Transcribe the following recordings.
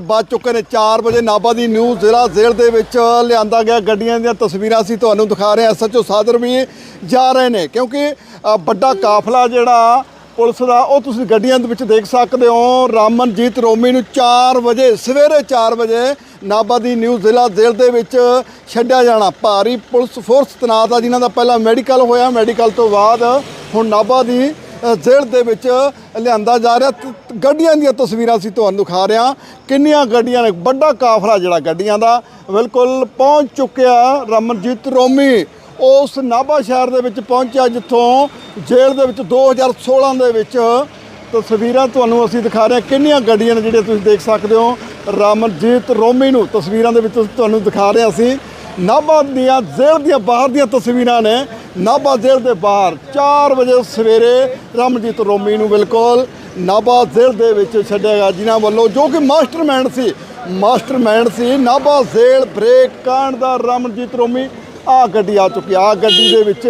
ਵੱਜ ਚੁੱਕੇ ਨੇ 4 ਵਜੇ ਨਾਭਾ ਦੀ ਨਿਊ ਜ਼ਿਲ੍ਹਾ ਜੇਲ੍ਹ ਦੇ ਵਿੱਚ ਲਿਆਂਦਾ ਗਿਆ ਗੱਡੀਆਂ ਦੀਆਂ ਤਸਵੀਰਾਂ ਅਸੀਂ ਤੁਹਾਨੂੰ ਦਿਖਾ ਰਹੇ ਹਾਂ। ਐਸਐਚਓ ਸਾਦਰ ਵੀ ਜਾ ਰਹੇ ਨੇ ਕਿਉਂਕਿ ਵੱਡਾ ਕਾਫਲਾ ਜਿਹੜਾ ਪੁਲਿਸ ਦਾ, ਉਹ ਤੁਸੀਂ ਗੱਡੀਆਂ ਦੇ ਵਿੱਚ ਦੇਖ ਸਕਦੇ ਹੋ। ਰਾਮਨਜੀਤ ਰੋਮੀ ਨੂੰ 4 ਵਜੇ, ਸਵੇਰੇ 4 ਵਜੇ ਨਾਭਾ ਦੀ ਨਿਊ ਜ਼ਿਲ੍ਹਾ ਜੇਲ੍ਹ ਦੇ ਵਿੱਚ ਛੱਡਿਆ ਜਾਣਾ। ਭਾਰੀ ਪੁਲਿਸ ਫੋਰਸ ਤੈਨਾਤ ਆ ਜਿਨ੍ਹਾਂ ਦਾ ਪਹਿਲਾਂ ਮੈਡੀਕਲ ਹੋਇਆ। ਮੈਡੀਕਲ ਤੋਂ ਬਾਅਦ ਹੁਣ ਨਾਭਾ ਦੀ ਜੇਲ੍ਹ ਦੇ ਵਿੱਚ ਲਿਆਂਦਾ ਜਾ ਰਿਹਾ। ਗੱਡੀਆਂ ਦੀਆਂ ਤਸਵੀਰਾਂ ਅਸੀਂ ਤੁਹਾਨੂੰ ਦਿਖਾ ਰਹੇ। ਹਾਂ ਕਿੰਨੀਆਂ ਗੱਡੀਆਂ ਨੇ? ਵੱਡਾ ਕਾਫਲਾ ਜਿਹੜਾ ਗੱਡੀਆਂ ਦਾ ਬਿਲਕੁਲ ਪਹੁੰਚ ਚੁੱਕਿਆ ਰਮਨਜੀਤ ਰੋਮੀ। ਉਸ ਨਾਭਾ ਸ਼ਹਿਰ ਦੇ ਵਿੱਚ ਪਹੁੰਚਿਆ, ਜਿੱਥੋਂ ਜੇਲ੍ਹ ਦੇ ਵਿੱਚ 2016 ਦੇ ਵਿੱਚ ਤਸਵੀਰਾਂ ਤੁਹਾਨੂੰ ਅਸੀਂ ਦਿਖਾ ਰਹੇ ਹਾਂ। ਕਿੰਨੀਆਂ ਗੱਡੀਆਂ ਨੇ ਜਿਹੜੀਆਂ ਤੁਸੀਂ ਦੇਖ ਸਕਦੇ ਹੋ? ਰਮਨਜੀਤ ਰੋਮੀ ਨੂੰ ਤਸਵੀਰਾਂ ਦੇ ਵਿੱਚ ਤੁਹਾਨੂੰ ਦਿਖਾ ਰਹੇ ਹਾਂ ਅਸੀਂ। ਨਾਭਾ ਦੀਆਂ, ਜੇਲ੍ਹ ਦੀਆਂ ਬਾਹਰ ਦੀਆਂ ਤਸਵੀਰਾਂ ਨੇ। ਨਾਭਾ ਜੇਲ੍ਹ ਦੇ ਬਾਹਰ 4 ਵਜੇ ਸਵੇਰੇ ਰਮਨਜੀਤ ਰੋਮੀ ਨੂੰ ਬਿਲਕੁਲ ਨਾਭਾ ਜ਼ੇਲ ਦੇ ਵਿੱਚ ਛੱਡਿਆ ਗਿਆ, ਜਿਨ੍ਹਾਂ ਵੱਲੋਂ ਜੋ ਕਿ ਮਾਸਟਰਮਾਈਂਡ ਸੀ ਮਾਸਟਰਮਾਈਂਡ ਸੀ, ਨਾਭਾ ਜ਼ੇਲ ਬ੍ਰੇਕ ਕਾਂਡ ਦਾ ਰਮਨਜੀਤ ਰੋਮੀ ਆ ਗੱਡੀ ਆ ਚੁੱਕੀ ਆ ਗੱਡੀ ਦੇ ਵਿੱਚ,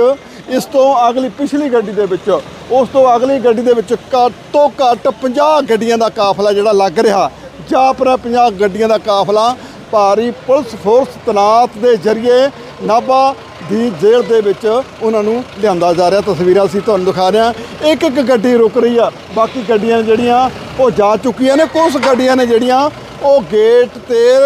ਇਸ ਤੋਂ ਅਗਲੀ ਪਿਛਲੀ ਗੱਡੀ ਦੇ ਵਿੱਚ, ਉਸ ਤੋਂ ਅਗਲੀ ਗੱਡੀ ਦੇ ਵਿੱਚ ਘੱਟ ਤੋਂ ਘੱਟ 50 ਗੱਡੀਆਂ ਦਾ ਕਾਫਲਾ ਜਿਹੜਾ ਲੱਗ ਰਿਹਾ ਜਾਂ ਪਰ 50 ਗੱਡੀਆਂ ਦਾ ਕਾਫਲਾ, ਭਾਰੀ ਪੁਲਿਸ ਫੋਰਸ ਤਨਾਤ ਦੇ ਜ਼ਰੀਏ ਨਾਭਾ ਦੀ ਜੇਲ੍ਹ ਦੇ ਵਿੱਚ ਉਹਨਾਂ ਨੂੰ ਲਿਆਂਦਾ ਜਾ ਰਿਹਾ। ਤਸਵੀਰਾਂ ਅਸੀਂ ਤੁਹਾਨੂੰ ਦਿਖਾ ਰਹੇ ਹਾਂ। ਇੱਕ ਇੱਕ ਗੱਡੀ ਰੁਕ ਰਹੀ ਆ। ਬਾਕੀ ਗੱਡੀਆਂ ਜਿਹੜੀਆਂ, ਉਹ ਜਾ ਚੁੱਕੀਆਂ ਨੇ। ਕੁਝ ਗੱਡੀਆਂ ਨੇ ਜਿਹੜੀਆਂ, ਉਹ ਗੇਟ ਤੇ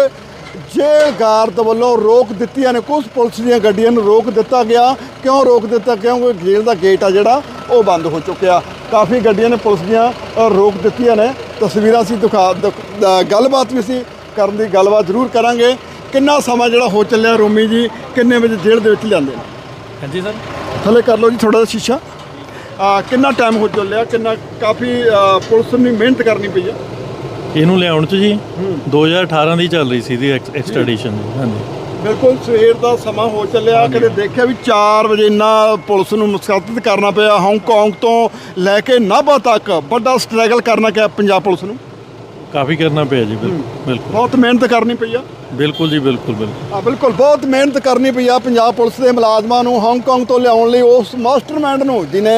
ਜੇਲ੍ਹ ਗਾਰਡ ਵੱਲੋਂ ਰੋਕ ਦਿੱਤੀਆਂ ਨੇ। ਕੁਝ ਪੁਲਿਸ ਦੀਆਂ ਗੱਡੀਆਂ ਨੂੰ ਰੋਕ ਦਿੱਤਾ ਗਿਆ। ਕਿਉਂ ਰੋਕ ਦਿੱਤਾ? ਕਿਉਂਕਿ ਜੇਲ੍ਹ ਦਾ ਗੇਟ ਆ ਜਿਹੜਾ, ਉਹ ਬੰਦ ਹੋ ਚੁੱਕਿਆ। ਕਾਫੀ ਗੱਡੀਆਂ ਨੇ ਪੁਲਿਸ ਦੀਆਂ ਰੋਕ ਦਿੱਤੀਆਂ ਨੇ। ਤਸਵੀਰਾਂ ਅਸੀਂ ਦਿਖਾ, ਦਿਖ- ਗੱਲਬਾਤ ਵੀ ਅਸੀਂ ਕਰਨ ਦੀ ਗੱਲਬਾਤ ਜ਼ਰੂਰ ਕਰਾਂਗੇ। ਕਿੰਨਾ ਸਮਾਂ ਜਿਹੜਾ ਹੋ ਚੱਲਿਆ ਰੋਮੀ ਜੀ? ਕਿੰਨੇ ਵਜੇ ਜੇਲ੍ਹ ਦੇ ਵਿੱਚ ਲਿਆਂਦੇ ਨੇ? ਹਾਂਜੀ ਸਰ। ਥੱਲੇ ਕਰ ਲਓ ਜੀ ਥੋੜਾ ਜਿਹਾ ਸ਼ੀਸ਼ਾ। ਆ ਕਿੰਨਾ ਟਾਈਮ ਹੋ ਚੱਲਿਆ? ਕਿੰਨਾ ਕਾਫੀ ਅ, ਪੁਲਿਸ ਨੂੰ ਮਿਹਨਤ ਕਰਨੀ ਪਈ ਹੈ ਇਹਨੂੰ ਲਿਆਉਣ ਚ ਜੀ 2018 ਦੀ ਚੱਲ ਰਹੀ ਸੀ ਦੀ ਐਕਸਟ੍ਰੈਡੀਸ਼ਨ ਹਾਂਜੀ। ਬਿਲਕੁਲ ਸਵੇਰ ਦਾ ਸਮਾਂ ਹੋ ਚੱਲਿਆ। ਕਦੇ ਦੇਖਿਆ ਵੀ 4 ਵਜੇ ਇੰਨਾ ਪੁਲਿਸ ਨੂੰ ਮੁਸਕਤ ਕਰਨਾ ਪਿਆ? ਹਾਂਗਕਾਂਗ ਤੋਂ ਲੈ ਕੇ ਨਾਭਾ ਤੱਕ ਵੱਡਾ ਸਟਰਗਲ ਕਰਨਾ ਪਿਆ ਪੰਜਾਬ ਪੁਲਿਸ ਨੂੰ? ਕਾਫੀ ਕਰਨਾ ਪਿਆ ਜੀ ਬਿਲਕੁਲ ਬਿਲਕੁਲ। ਬਹੁਤ ਮਿਹਨਤ ਕਰਨੀ ਪਈ ਆ। ਬਿਲਕੁਲ ਜੀ ਬਿਲਕੁਲ ਬਿਲਕੁਲ। ਆ ਬਿਲਕੁਲ ਬਹੁਤ ਮਿਹਨਤ ਕਰਨੀ ਪਈ ਆ ਪੰਜਾਬ ਪੁਲਿਸ ਦੇ ਮੁਲਾਜ਼ਮਾਂ ਨੂੰ ਹਾਂਗਕਾਂਗ ਤੋਂ ਲਿਆਉਣ ਲਈ ਉਸ ਮਾਸਟਰਮਾਈਂਡ ਨੂੰ ਜਿਨੇ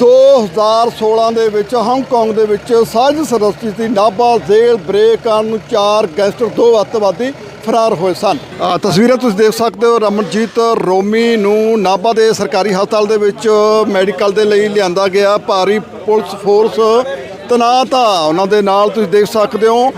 2016 ਦੇ ਵਿੱਚ ਹਾਂਗਕਾਂਗ ਦੇ ਵਿੱਚ ਸਾਜ਼ਿਸ਼ ਰਚੀ ਸੀ ਨਾਭਾ ਜੇਲ੍ਹ ਬ੍ਰੇਕ ਕਰਨ ਨੂੰ ਚਾਰ ਗੈਂਗਸਟਰ ਦੋ ਅੱਤਵਾਦੀ ਫਰਾਰ ਹੋਏ ਸਨ। ਆ ਤਸਵੀਰਾਂ ਤੁਸੀਂ ਦੇਖ ਸਕਦੇ ਹੋ ਰਮਨਜੀਤ ਰੋਮੀ ਨੂੰ ਨਾਭਾ ਦੇ ਸਰਕਾਰੀ ਹਸਪਤਾਲ ਦੇ ਵਿੱਚ ਮੈਡੀਕਲ ਦੇ ਲਈ ਲਿਆਂਦਾ ਗਿਆ ਭਾਰੀ ਪੁਲਿਸ ਫੋਰਸ ਤੈਨਾਤ ਆ ਉਹਨਾਂ ਦੇ ਨਾਲ ਤੁਸੀਂ ਦੇਖ ਸਕਦੇ ਹੋ।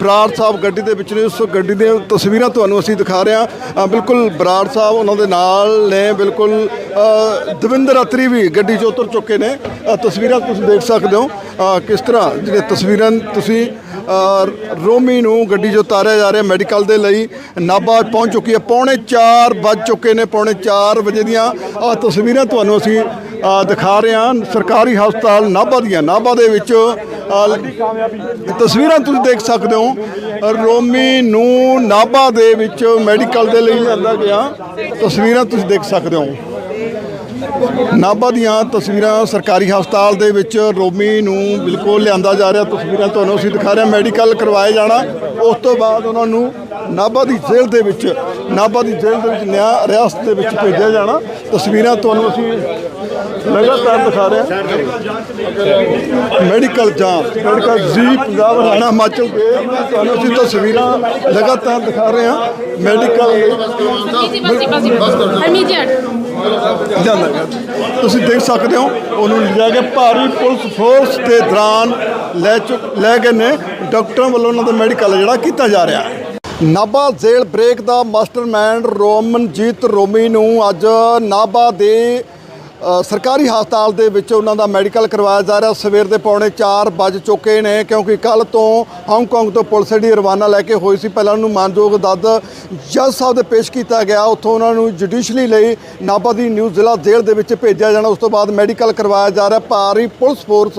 ਬਰਾੜ ਸਾਹਿਬ ਗੱਡੀ ਦੇ ਵਿੱਚ ਨੇ ਉਸ ਗੱਡੀ ਦੀਆਂ ਤਸਵੀਰਾਂ ਤੁਹਾਨੂੰ ਅਸੀਂ ਦਿਖਾ ਰਹੇ ਹਾਂ। ਬਿਲਕੁਲ ਬਰਾੜ ਸਾਹਿਬ ਉਹਨਾਂ ਦੇ ਨਾਲ ਨੇ ਬਿਲਕੁਲ ਅ, ਦਵਿੰਦਰ ਅਤਰੀ ਵੀ ਗੱਡੀ 'ਚ ਉਤਰ ਚੁੱਕੇ ਨੇ। ਤਸਵੀਰਾਂ ਤੁਸੀਂ ਦੇਖ ਸਕਦੇ ਹੋ। ਕਿਸ ਤਰ੍ਹਾਂ ਜਿਹੜੇ ਤਸਵੀਰਾਂ ਤੁਸੀਂ ਰੋਮੀ ਨੂੰ ਗੱਡੀ 'ਚ ਉਤਾਰਿਆ ਜਾ ਰਿਹਾ ਮੈਡੀਕਲ ਦੇ ਲਈ। ਨਾਭਾ ਪਹੁੰਚ ਚੁੱਕੀ ਹੈ। ਪੌਣੇ 4 ਵੱਜ ਚੁੱਕੇ ਨੇ। ਪੌਣੇ 4 ਵਜੇ ਦੀਆਂ ਆ ਤਸਵੀਰਾਂ ਤੁਹਾਨੂੰ ਅਸੀਂ ਦਿਖਾ ਰਹੇ ਹਾਂ। ਸਰਕਾਰੀ ਹਸਪਤਾਲ ਨਾਭਾ ਦੀਆਂ। ਨਾਭਾ ਦੇ ਵਿੱਚ ਤਸਵੀਰਾਂ ਤੁਸੀਂ ਦੇਖ ਸਕਦੇ ਹੋ। ਰੋਮੀ ਨੂੰ ਨਾਭਾ ਦੇ ਵਿੱਚ ਮੈਡੀਕਲ ਦੇ ਲਈ ਲਿਆਂਦਾ ਗਿਆ। ਤਸਵੀਰਾਂ ਤੁਸੀਂ ਦੇਖ ਸਕਦੇ ਹੋ। ਨਾਭਾ ਦੀਆਂ ਤਸਵੀਰਾਂ ਸਰਕਾਰੀ ਹਸਪਤਾਲ ਦੇ ਵਿੱਚ ਰੋਮੀ ਨੂੰ ਬਿਲਕੁਲ ਲਿਆਂਦਾ ਜਾ ਰਿਹਾ। ਤਸਵੀਰਾਂ ਤੁਹਾਨੂੰ ਅਸੀਂ ਦਿਖਾ ਰਹੇ ਹਾਂ। ਮੈਡੀਕਲ ਕਰਵਾਏ ਜਾਣਾ। ਉਸ ਤੋਂ ਬਾਅਦ ਉਹਨਾਂ ਨੂੰ ਨਾਭਾ ਦੀ ਜੇਲ੍ਹ ਦੇ ਵਿੱਚ ਨਾਭਾ ਦੀ ਜੇਲ੍ਹ ਦੇ ਵਿੱਚ ਨਿਆਂ ਰਿਆਸਤ ਦੇ ਵਿੱਚ ਭੇਜਿਆ ਜਾਣਾ। ਤਸਵੀਰਾਂ ਤੁਹਾਨੂੰ ਅਸੀਂ ਲਗਾਤਾਰ ਦਿਖਾ ਰਹੇ ਹਾਂ। ਮੈਡੀਕਲ ਜਾਂਚ ਮੈਡੀਕਲ ਜੀ ਪੰਜਾਬ ਹਰਿਆਣਾ ਹਿਮਾਚਲ ਦੇ ਤੁਹਾਨੂੰ ਅਸੀਂ ਤਸਵੀਰਾਂ ਲਗਾਤਾਰ ਦਿਖਾ ਰਹੇ ਹਾਂ। ਮੈਡੀਕਲ. ਜਾਂਦਾ ਹੈ। ਤੁਸੀਂ ਦੇਖ ਸਕਦੇ ਹੋ, ਉਹਨੂੰ ਲਿਜਾ ਕੇ ਭਾਰੀ ਪੁਲਿਸ ਫੋਰਸ ਦੇ ਦੌਰਾਨ ਲੈ ਚੁੱਕ ਲੈ ਗਏ ਨੇ ਡਾਕਟਰਾਂ ਵੱਲੋਂ ਉਹਨਾਂ ਦਾ ਮੈਡੀਕਲ ਜਿਹੜਾ ਕੀਤਾ ਜਾ ਰਿਹਾ ਹੈ ਨਾਭਾ ਜੇਲ੍ਹ ਬ੍ਰੇਕ ਦਾ ਮਾਸਟਰਮਾਈਂਡ ਰੋਮਨਜੀਤ ਰੋਮੀ ਨੂੰ ਅੱਜ ਨਾਭਾ ਦੇ ਸਰਕਾਰੀ ਹਸਪਤਾਲ ਦੇ ਵਿੱਚ ਉਹਨਾਂ ਦਾ ਮੈਡੀਕਲ ਕਰਵਾਇਆ ਜਾ ਰਿਹਾ। ਸਵੇਰ ਦੇ ਪੌਣੇ 4 ਵੱਜ ਚੁੱਕੇ ਨੇ, ਕਿਉਂਕਿ ਕੱਲ ਤੋਂ ਹਾਂਗਕਾਂਗ ਤੋਂ ਪੁਲਿਸ ਜਿਹੜੀ ਰਵਾਨਾ ਲੈ ਕੇ ਹੋਈ ਸੀ। ਪਹਿਲਾਂ ਉਹਨੂੰ ਮਾਨਯੋਗ ਦੱਦ ਜੱਜ ਸਾਹਿਬ ਦੇ ਪੇਸ਼ ਕੀਤਾ ਗਿਆ। ਉੱਥੋਂ ਉਹਨਾਂ ਨੂੰ ਜੁਡੀਸ਼ਲੀ ਲਈ ਨਾਭਾ ਦੀ ਨਿਊ ਜ਼ਿਲ੍ਹਾ ਜੇਲ੍ਹ ਦੇ ਵਿੱਚ ਭੇਜਿਆ ਜਾਣਾ। ਉਸ ਤੋਂ ਬਾਅਦ ਮੈਡੀਕਲ ਕਰਵਾਇਆ ਜਾ ਰਿਹਾ। ਭਾਰੀ ਪੁਲਿਸ ਫੋਰਸ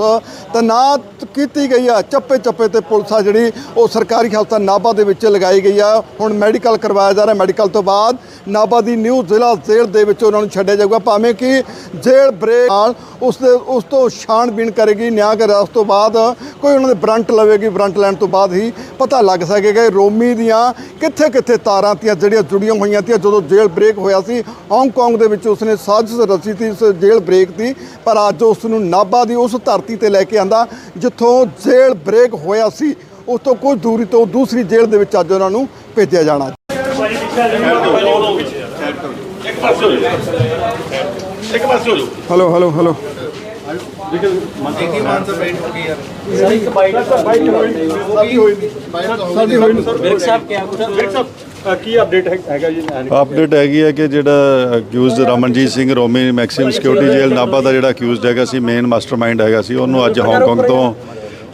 ਤੈਨਾਤ ਕੀਤੀ ਗਈ ਆ। ਚੱਪੇ ਚੱਪੇ ਤੇ ਪੁਲਿਸ ਆ ਜਿਹੜੀ, ਉਹ ਸਰਕਾਰੀ ਹਸਪਤਾਲ ਨਾਭਾ ਦੇ ਵਿੱਚ ਲਗਾਈ ਗਈ ਆ। ਹੁਣ ਮੈਡੀਕਲ ਕਰਵਾਇਆ ਜਾ ਰਿਹਾ। ਮੈਡੀਕਲ ਤੋਂ ਬਾਅਦ ਨਾਭਾ ਦੀ ਨਿਊ ਜ਼ਿਲ੍ਹਾ ਜੇਲ੍ਹ ਦੇ ਵਿੱਚ ਉਹਨਾਂ ਨੂੰ ਛੱਡਿਆ ਜਾਊਗਾ। ਭਾਵੇਂ ਕਿ ਜੇਲ੍ਹ ਬ੍ਰੇਕ ਨਾਲ ਉਸ ਦੇ ਉਸ ਤੋਂ ਛਾਣਬੀਣ ਕਰੇਗੀ, ਨਿਆਂ ਕਰ ਉਸ ਤੋਂ ਬਾਅਦ ਕੋਈ ਉਹਨਾਂ ਦੇ ਬਰੰਟ ਲਵੇਗੀ, ਬਰੰਟ ਲੈਣ ਤੋਂ ਬਾਅਦ ਹੀ ਪਤਾ ਲੱਗ ਸਕੇਗਾ ਰੋਮੀ ਦੀਆਂ ਕਿੱਥੇ ਕਿੱਥੇ ਤਾਰਾਂ ਤੀਆਂ, ਜਿਹੜੀਆਂ ਜੁੜੀਆਂ ਹੋਈਆਂ ਤੀਆਂ ਜਦੋਂ ਜੇਲ੍ਹ ਬ੍ਰੇਕ ਹੋਇਆ ਸੀ ਹਾਂਗਕਾਂਗ ਦੇ ਵਿੱਚ ਉਸਨੇ ਸਾਜ਼ਿਸ਼ ਰਚੀ ਸੀ ਇਸ ਜੇਲ੍ਹ ਬ੍ਰੇਕ ਦੀ, ਪਰ ਅੱਜ ਉਸ ਨੂੰ ਨਾਭਾ ਦੀ ਉਸ ਧਰਤੀ ਤੇ ਲੈ ਕੇ ਆਂਦਾ, ਜਿੱਥੋਂ ਜੇਲ੍ਹ ਬ੍ਰੇਕ ਹੋਇਆ ਸੀ, ਉਸ ਤੋਂ ਕੁਝ ਦੂਰੀ ਤੋਂ ਦੂਸਰੀ ਜੇਲ੍ਹ ਦੇ ਵਿੱਚ ਅੱਜ ਉਹਨਾਂ ਨੂੰ ਭੇਜਿਆ ਜਾਣਾ। ਹਲੋ ਹਲੋ ਹਲੋ ਕੀ ਅਪਡੇਟ ਹੈਗਾ ਜੀ ਅਪਡੇਟ ਹੈਗੀ ਹੈ ਕਿ ਜਿਹੜਾ accused Ramanjit Singh Romi maximum security jail Nabha ਦਾ ਜਿਹੜਾ ਅਕਿਊਜ਼ਡ ਹੈਗਾ ਸੀ ਮੇਨ ਮਾਸਟਰਮਾਈਂਡ ਹੈਗਾ ਸੀ ਉਹਨੂੰ ਅੱਜ ਹਾਂਗਕਾਂਗ ਤੋਂ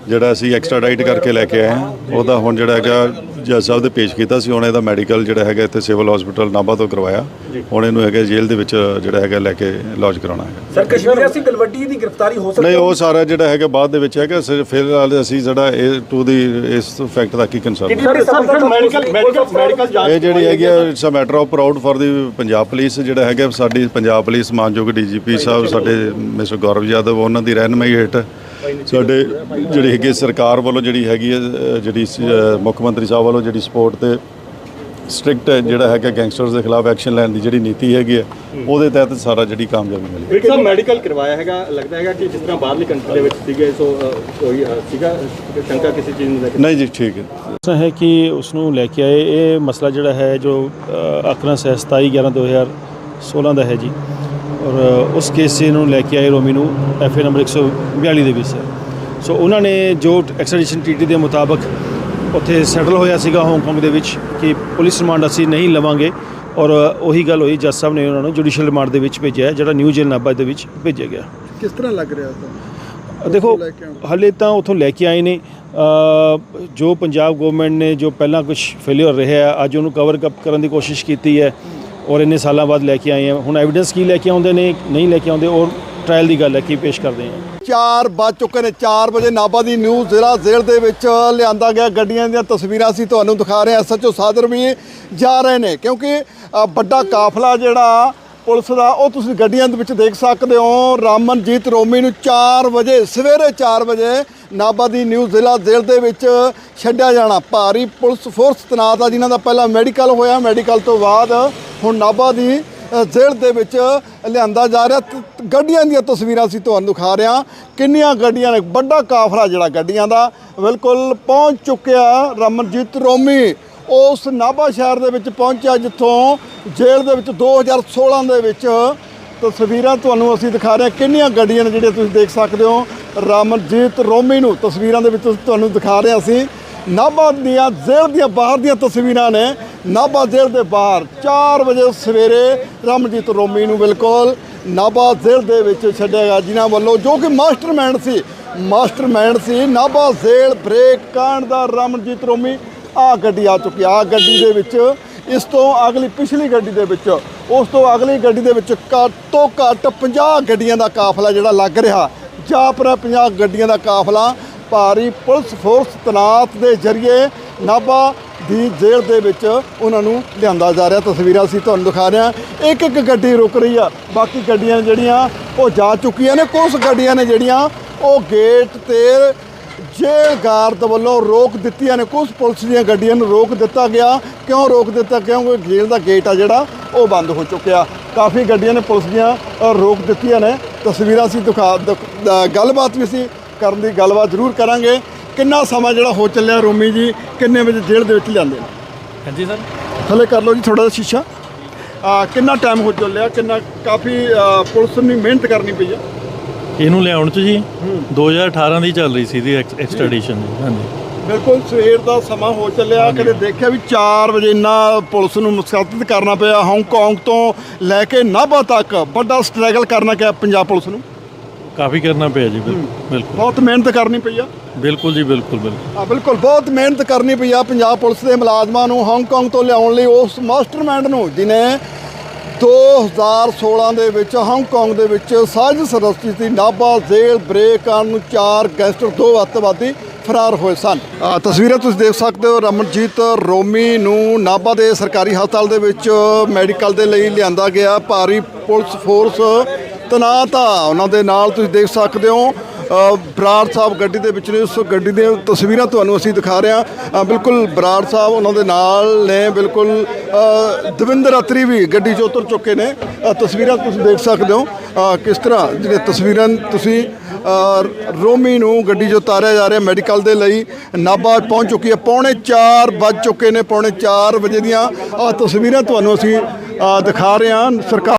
ਜਿਹੜਾ ਅਸੀਂ ਐਕਸਟ੍ਰਾਡਾਈਟ ਕਰਕੇ ਲੈ ਕੇ ਆਏ ਹਾਂ। ਉਹਦਾ ਹੁਣ ਜਿਹੜਾ ਹੈਗਾ ਜੱਜ ਸਾਹਿਬ ਦੇ ਪੇਸ਼ ਕੀਤਾ ਸੀ ਹੁਣ ਇਹਦਾ ਮੈਡੀਕਲ ਜਿਹੜਾ ਹੈਗਾ ਇੱਥੇ ਸਿਵਲ ਹਸਪੀਟਲ ਨਾਭਾ ਤੋਂ ਕਰਵਾਇਆ। ਹੁਣ ਇਹਨੂੰ ਹੈਗਾ ਜੇਲ੍ਹ ਦੇ ਵਿੱਚ ਜਿਹੜਾ ਹੈਗਾ ਲੈ ਕੇ ਲੌਜ ਕਰਾਉਣਾ ਹੈ ਸਰ ਕਸ਼ਮੀਰ ਸਿੰਘ ਗਲਵੱਡੀ ਦੀ ਗ੍ਰਿਫਤਾਰੀ ਹੋ ਸਕਦੀ ਨਹੀਂ ਉਹ ਸਾਰਾ ਜਿਹੜਾ ਹੈਗਾ ਬਾਅਦ ਦੇ ਵਿੱਚ ਹੈਗਾ ਸਿਰਫ ਫਿਲਹਾਲ ਅਸੀਂ ਜਿਹੜਾ ਇਹ ਟੂ ਦੀ ਇਸ ਫੈਕਟ ਦਾ ਕੀ concern sir sir medical medical medical ਜਾਂਚ ਇਹ ਜਿਹੜੀ ਹੈਗੀ ਆ it's uh matter of proud for the Punjab police ਜਿਹੜਾ ਹੈਗਾ ਸਾਡੀ ਪੰਜਾਬ ਪੁਲਿਸ ਮਾਨਯੋਗ ਡੀਜੀਪੀ ਸਾਹਿਬ ਸਾਡੇ ਮਿਸਟਰ ਗੌਰਵ ਯਾਦਵ ਉਹਨਾਂ ਦੀ ਰਹਿਨਮਾਈ ਹੇਠ ਸਾਡੇ ਜਿਹੜੀ ਹੈਗੀ ਸਰਕਾਰ ਵੱਲੋਂ ਜਿਹੜੀ ਹੈਗੀ ਹੈ ਜਿਹੜੀ ਸ- ਮੁੱਖ ਮੰਤਰੀ ਸਾਹਿਬ ਵੱਲੋਂ ਜਿਹੜੀ ਸਪੋਰਟ ਤੇ ਸਟ੍ਰਿਕਟ ਜਿਹੜਾ ਹੈਗਾ ਗੈਂਗਸਟਰਸ ਦੇ ਖਿਲਾਫ ਐਕਸ਼ਨ ਲੈਣ ਦੀ ਜਿਹੜੀ ਨੀਤੀ ਹੈਗੀ ਹੈ ਉਹਦੇ ਤਹਿਤ ਸਾਰਾ ਜਿਹੜੀ ਕਾਮਯਾਬੀ ਮਿਲੀ। ਡਾਕਟਰ ਸਾਹਿਬ ਮੈਡੀਕਲ ਕਰਵਾਇਆ ਹੈਗਾ ਲੱਗਦਾ ਹੈਗਾ ਕਿ ਜਿਸ ਤਰ੍ਹਾਂ ਬਾਹਰਲੀ ਕੰਟਰੀ ਦੇ ਵਿੱਚ ਸੀਗੇ ਸੋ ਕੋਈ ਸੀਗਾ ਸ਼ੰਕਾ ਕਿਸੇ ਚੀਜ਼ ਨੂੰ ਲੈ ਕੇ? ਨਹੀਂ ਜੀ ਠੀਕ ਹੈ। ਮਸਲਾ ਹੈ ਕਿ ਉਸ ਨੂੰ ਲੈ ਕੇ ਆਏ ਇਹ ਮਸਲਾ ਜਿਹੜਾ ਹੈ ਜੋ ਅ, ਅਕਰੰਸ ਹੈ 27 11 2016 ਦਾ ਹੈ ਜੀ। ਔਰ ਉਸ ਕੇਸ ਇਹਨੂੰ ਲੈ ਕੇ ਆਏ ਰੋਮੀ ਨੂੰ ਐਫ ਏ ਨੰਬਰ 142 ਦੇ ਵਿੱਚ ਸੋ ਉਹਨਾਂ ਨੇ ਜੋ ਐਕਸਟ੍ਰੈਡੀਸ਼ਨ ਟ੍ਰੀਟੀ ਦੇ ਮੁਤਾਬਕ ਉੱਥੇ ਸੈਟਲ ਹੋਇਆ ਸੀਗਾ ਹਾਂਗਕਾਂਗ ਦੇ ਵਿੱਚ ਕਿ ਪੁਲਿਸ ਰਿਮਾਂਡ ਅਸੀਂ ਨਹੀਂ ਲਵਾਂਗੇ ਔਰ ਉਹੀ ਗੱਲ ਹੋਈ ਜੱਜ ਸਾਹਿਬ ਨੇ ਉਹਨਾਂ ਨੂੰ ਜੁਡੀਸ਼ੀਅਲ ਰਿਮਾਂਡ ਦੇ ਵਿੱਚ ਭੇਜਿਆ ਜਿਹੜਾ ਨਿਊ ਜੇਲ੍ਹ ਨਾਭਾ ਦੇ ਵਿੱਚ ਭੇਜਿਆ ਗਿਆ। ਕਿਸ ਤਰ੍ਹਾਂ ਲੱਗ ਰਿਹਾ ਤੁਹਾਨੂੰ? ਦੇਖੋ? ਹਲੇ ਤਾਂ ਉਥੋਂ ਲੈ ਕੇ ਆਏ ਨੇ। ਜੋ ਪੰਜਾਬ ਗਵਰਨਮੈਂਟ ਨੇ ਜੋ ਪਹਿਲਾਂ ਕੁਝ ਫੇਲਿਅਰ ਰਿਹਾ ਅੱਜ ਉਹਨੂੰ ਕਵਰ ਅਪ ਕਰਨ ਦੀ ਕੋਸ਼ਿਸ਼ ਕੀਤੀ ਹੈ ਔਰ ਇੰਨੇ ਸਾਲਾਂ ਬਾਅਦ ਲੈ ਕੇ ਆਏ ਆ। ਹੁਣ ਐਵੀਡੈਂਸ ਕੀ ਲੈ ਕੇ ਆਉਂਦੇ ਨੇ, ਨਹੀਂ ਲੈ ਕੇ ਆਉਂਦੇ, ਔਰ ਟ੍ਰਾਇਲ ਦੀ ਗੱਲ ਹੈ ਕੀ ਪੇਸ਼ ਕਰਦੇ ਆ। 4 ਵੱਜ ਚੁੱਕੇ ਨੇ 4 ਵਜੇ ਨਾਭਾ ਦੀ ਨਿਊ ਜ਼ਿਲ੍ਹਾ ਜੇਲ੍ਹ ਦੇ ਵਿੱਚ ਲਿਆਂਦਾ ਗਿਆ ਗੱਡੀਆਂ ਦੀਆਂ ਤਸਵੀਰਾਂ। ਅਸੀਂ ਤੁਹਾਨੂੰ ਦਿਖਾ ਰਹੇ ਹਾਂ ਐਸਐਚਓ ਸਾਦਰ ਵੀ ਜਾ ਰਹੇ ਨੇ, ਕਿਉਂਕਿ ਵੱਡਾ ਕਾਫਲਾ ਜਿਹੜਾ ਪੁਲਿਸ ਦਾ, ਉਹ ਤੁਸੀਂ ਗੱਡੀਆਂ ਦੇ ਵਿੱਚ ਦੇਖ ਸਕਦੇ ਹੋ। ਰਾਮਨਜੀਤ ਰੋਮੀ ਨੂੰ 4 ਵਜੇ, ਸਵੇਰੇ 4 ਵਜੇ ਨਾਭਾ ਦੀ ਨਿਊ ਜ਼ਿਲ੍ਹਾ ਜੇਲ੍ਹ ਦੇ ਵਿੱਚ ਛੱਡਿਆ ਜਾਣਾ। ਭਾਰੀ ਪੁਲਿਸ ਫੋਰਸ ਤੈਨਾਤ ਆ, ਜਿਨ੍ਹਾਂ ਦਾ ਪਹਿਲਾਂ ਮੈਡੀਕਲ ਹੋਇਆ। ਮੈਡੀਕਲ ਤੋਂ ਬਾਅਦ ਹੁਣ ਨਾਭਾ ਦੀ ਜੇਲ੍ਹ ਦੇ ਵਿੱਚ ਲਿਆਂਦਾ ਜਾ ਰਿਹਾ। ਗੱਡੀਆਂ ਦੀਆਂ ਤਸਵੀਰਾਂ ਅਸੀਂ ਤੁਹਾਨੂੰ ਦਿਖਾ ਰਹੇ। ਹਾਂ ਕਿੰਨੀਆਂ ਗੱਡੀਆਂ ਨੇ? ਵੱਡਾ ਕਾਫਲਾ ਜਿਹੜਾ ਗੱਡੀਆਂ ਦਾ ਬਿਲਕੁਲ ਪਹੁੰਚ ਚੁੱਕਿਆ ਰਮਨਜੀਤ ਰੋਮੀ। ਉਸ ਨਾਭਾ ਸ਼ਹਿਰ ਦੇ ਵਿੱਚ ਪਹੁੰਚਿਆ, ਜਿੱਥੋਂ ਜੇਲ੍ਹ ਦੇ ਵਿੱਚ 2016 ਦੇ ਵਿੱਚ ਤਸਵੀਰਾਂ ਤੁਹਾਨੂੰ ਅਸੀਂ ਦਿਖਾ ਰਹੇ ਹਾਂ। ਕਿੰਨੀਆਂ ਗੱਡੀਆਂ ਨੇ ਜਿਹੜੀਆਂ ਤੁਸੀਂ ਦੇਖ ਸਕਦੇ ਹੋ? ਰਮਨਜੀਤ ਰੋਮੀ ਨੂੰ ਤਸਵੀਰਾਂ ਦੇ ਵਿੱਚ ਤੁਹਾਨੂੰ ਦਿਖਾ ਰਹੇ ਹਾਂ ਅਸੀਂ। ਨਾਭਾ ਦੀਆਂ ਜੇਲ੍ਹ ਦੀਆਂ ਬਾਹਰ ਦੀਆਂ ਤਸਵੀਰਾਂ ਨੇ। ਨਾਭਾ ਜੇਲ੍ਹ ਦੇ ਬਾਹਰ 4 ਵਜੇ ਸਵੇਰੇ ਰਮਨਜੀਤ ਰੋਮੀ ਨੂੰ ਬਿਲਕੁਲ ਨਾਭਾ ਜੇਲ੍ਹ ਦੇ ਵਿੱਚ ਛੱਡਿਆ ਗਿਆ। ਜਿਨ੍ਹਾਂ ਵੱਲੋਂ ਜੋ ਕਿ ਮਾਸਟਰਮਾਈਂਡ ਸੀ ਮਾਸਟਰਮਾਈਂਡ ਸੀ, ਨਾਭਾ ਜੇਲ੍ਹ ਬ੍ਰੇਕ ਕਾਂਡ ਦਾ ਰਮਨਜੀਤ ਰੋਮੀ ਆ ਗੱਡੀ ਆ ਚੁੱਕੀ ਆ। ਗੱਡੀ ਦੇ ਵਿੱਚ, ਇਸ ਤੋਂ ਅਗਲੀ ਪਿਛਲੀ ਗੱਡੀ ਦੇ ਵਿੱਚ, ਉਸ ਤੋਂ ਅਗਲੀ ਗੱਡੀ ਦੇ ਵਿੱਚ ਘੱਟ ਤੋਂ ਘੱਟ 50 ਗੱਡੀਆਂ ਦਾ ਕਾਫਲਾ ਜਿਹੜਾ ਲੱਗ ਰਿਹਾ। ਜਾਪਰਾ 50 ਗੱਡੀਆਂ ਦਾ ਕਾਫਲਾ। ਭਾਰੀ ਪੁਲਿਸ ਫੋਰਸ ਤਨਾਤ ਦੇ ਜ਼ਰੀਏ ਨਾਭਾ ਦੀ ਜੇਲ੍ਹ ਦੇ ਵਿੱਚ ਉਹਨਾਂ ਨੂੰ ਲਿਆਂਦਾ ਜਾ ਰਿਹਾ। ਤਸਵੀਰਾਂ ਅਸੀਂ ਤੁਹਾਨੂੰ ਦਿਖਾ ਰਹੇ ਹਾਂ। ਇੱਕ ਇੱਕ ਗੱਡੀ ਰੁਕ ਰਹੀ ਆ। ਬਾਕੀ ਗੱਡੀਆਂ ਜਿਹੜੀਆਂ, ਉਹ ਜਾ ਚੁੱਕੀਆਂ ਨੇ। ਕੁਝ ਗੱਡੀਆਂ ਨੇ ਜਿਹੜੀਆਂ, ਉਹ ਗੇਟ ਤੇ ਜੇਲ੍ਹ ਗਾਰਡ ਵੱਲੋਂ ਰੋਕ ਦਿੱਤੀਆਂ ਨੇ। ਕੁਝ ਪੁਲਿਸ ਦੀਆਂ ਗੱਡੀਆਂ ਨੂੰ ਰੋਕ ਦਿੱਤਾ ਗਿਆ। ਕਿਉਂ ਰੋਕ ਦਿੱਤਾ? ਕਿਉਂਕਿ ਜੇਲ੍ਹ ਦਾ ਗੇਟ ਆ ਜਿਹੜਾ, ਉਹ ਬੰਦ ਹੋ ਚੁੱਕਿਆ। ਕਾਫੀ ਗੱਡੀਆਂ ਨੇ ਪੁਲਿਸ ਦੀਆਂ ਰੋਕ ਦਿੱਤੀਆਂ ਨੇ। ਤਸਵੀਰਾਂ ਅਸੀਂ ਦਿਖਾ, ਦਿਖ- ਗੱਲਬਾਤ ਵੀ ਸੀ ਕਰਨ ਦੀ ਗੱਲਬਾਤ ਜ਼ਰੂਰ ਕਰਾਂਗੇ। ਕਿੰਨਾ ਸਮਾਂ ਜਿਹੜਾ ਹੋ ਚੱਲਿਆ ਰੋਮੀ ਜੀ ਕਿੰਨੇ ਵਜੇ ਜੇਲ੍ਹ ਦੇ ਵਿੱਚ ਲਿਆਂਦੇ ਨੇ? ਹਾਂਜੀ ਸਰ। ਥੱਲੇ ਕਰ ਲਓ ਜੀ ਥੋੜਾ ਜਿਹਾ ਸ਼ੀਸ਼ਾ। ਆ ਕਿੰਨਾ ਟਾਈਮ ਹੋ ਚੱਲਿਆ ਕਿੰਨਾ ਕਾਫੀ ਪੁਲਿਸ ਨੂੰ ਮਿਹਨਤ ਕਰਨੀ ਪਈ ਆ? ਇਹਨੂੰ ਲਿਆਉਣ ਚ ਜੀ 2018 ਦੀ ਚੱਲ ਰਹੀ ਸੀ ਦੀ ਐਕਸਟ੍ਰੈਡੀਸ਼ਨ ਹਾਂਜੀ। ਬਿਲਕੁਲ ਸਵੇਰ ਦਾ ਸਮਾਂ ਹੋ ਚੱਲਿਆ ਕਦੇ ਦੇਖਿਆ ਵੀ 4 ਵਜੇ ਇੰਨਾ ਪੁਲਿਸ ਨੂੰ ਮੁਸਕਤ ਕਰਨਾ ਪਿਆ ਹਾਂਗਕਾਂਗ ਤੋਂ ਲੈ ਕੇ ਨਾਭਾ ਤੱਕ ਵੱਡਾ ਸਟਰਗਲ ਕਰਨਾ ਪਿਆ ਪੰਜਾਬ ਪੁਲਿਸ ਨੂੰ? ਕਾਫੀ ਕਰਨਾ ਪਿਆ ਜੀ ਬਿਲ- ਬਿਲਕੁਲ। ਬਹੁਤ ਮਿਹਨਤ ਕਰਨੀ ਪਈ ਆ। ਬਿਲਕੁਲ ਜੀ ਬਿਲਕੁਲ ਬਿਲਕੁਲ। ਆ ਬਿਲਕੁਲ ਬਹੁਤ ਮਿਹਨਤ ਕਰਨੀ ਪਈ ਆ ਪੰਜਾਬ ਪੁਲਿਸ ਦੇ ਮੁਲਾਜ਼ਮਾਂ ਨੂੰ ਹਾਂਗਕਾਂਗ ਤੋਂ ਲਿਆਉਣ ਲਈ ਉਸ ਮਾਸਟਰਮਾਈਂਡ ਨੂੰ ਜਿਨੇ 2016 ਦੇ ਵਿੱਚ ਹਾਂਗਕਾਂਗ ਦੇ ਵਿੱਚ ਸਾਜ਼ਿਸ਼ ਰਚੀ ਸੀ ਨਾਭਾ ਜ਼ੇਲ ਬ੍ਰੇਕ ਕਰਨ ਨੂੰ ਚਾਰ ਗੈਂਗਸਟਰ ਦੋ ਅੱਤਵਾਦੀ ਫਰਾਰ ਹੋਏ ਸਨ। ਆ ਤਸਵੀਰਾਂ ਤੁਸੀਂ ਦੇਖ ਸਕਦੇ ਹੋ ਰਮਨਜੀਤ ਰੋਮੀ ਨੂੰ ਨਾਭਾ ਦੇ ਸਰਕਾਰੀ ਹਸਪਤਾਲ ਦੇ ਵਿੱਚ ਮੈਡੀਕਲ ਦੇ ਲਈ ਲਿਆਂਦਾ ਗਿਆ ਭਾਰੀ ਪੁਲਿਸ ਫੋਰਸ ਤੈਨਾਤ ਆ ਉਹਨਾਂ ਦੇ ਨਾਲ ਤੁਸੀਂ ਦੇਖ ਸਕਦੇ ਹੋ। ਬਰਾੜ ਸਾਹਿਬ ਗੱਡੀ ਦੇ ਵਿੱਚ ਨੇ, ਉਸ ਗੱਡੀ ਦੀਆਂ ਤਸਵੀਰਾਂ ਤੁਹਾਨੂੰ ਅਸੀਂ ਦਿਖਾ ਰਹੇ ਹਾਂ। ਬਿਲਕੁਲ ਬਰਾੜ ਸਾਹਿਬ ਉਹਨਾਂ ਦੇ ਨਾਲ ਨੇ, ਬਿਲਕੁਲ ਦਵਿੰਦਰ ਅਤਰੀ ਵੀ ਗੱਡੀ 'ਚੋਂ ਉਤਰ ਚੁੱਕੇ ਨੇ। ਤਸਵੀਰਾਂ ਤੁਸੀਂ ਦੇਖ ਸਕਦੇ ਹੋ। ਕਿਸ ਤਰ੍ਹਾਂ ਜਿਹੜੇ ਤਸਵੀਰਾਂ ਤੁਸੀਂ ਰੋਮੀ ਨੂੰ ਗੱਡੀ 'ਚ ਉਤਾਰਿਆ ਜਾ ਰਿਹਾ ਮੈਡੀਕਲ ਦੇ ਲਈ। ਨਾਭਾ ਪਹੁੰਚ ਚੁੱਕੀ ਹੈ, ਪੌਣੇ 4 ਵੱਜ ਚੁੱਕੇ ਨੇ, ਪੌਣੇ 4 ਵਜੇ ਦੀਆਂ। ਆ ਤਸਵੀਰਾਂ ਤੁਹਾਨੂੰ ਅਸੀਂ ਦਿਖਾ ਰਹੇ ਹਾਂ। ਸਰਕਾਰ